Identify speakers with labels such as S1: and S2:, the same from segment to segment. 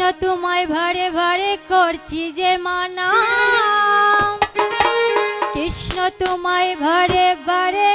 S1: কৃষ্ণ তোমায় ভারে ভারে করছি যে মানা কৃষ্ণ তোমায় ভারে ভারে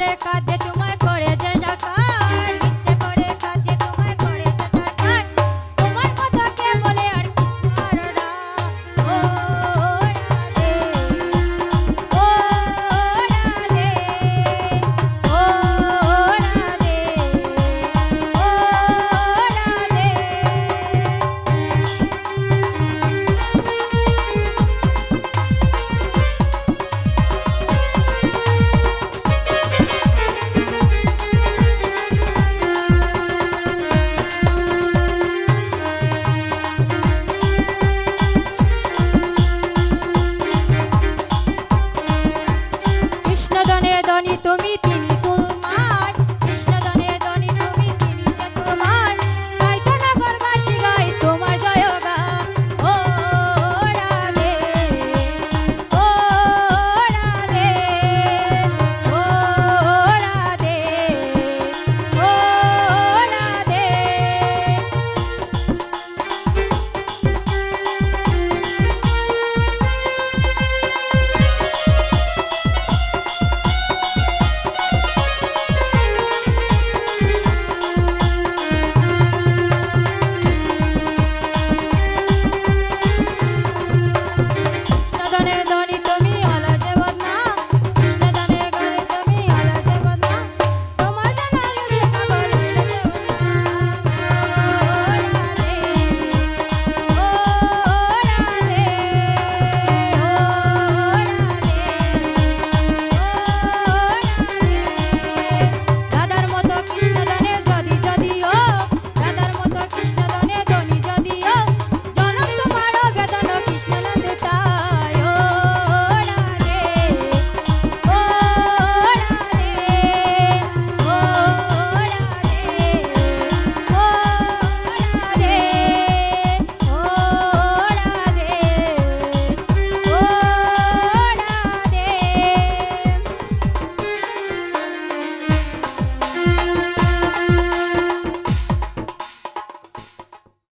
S1: করে কাঁদে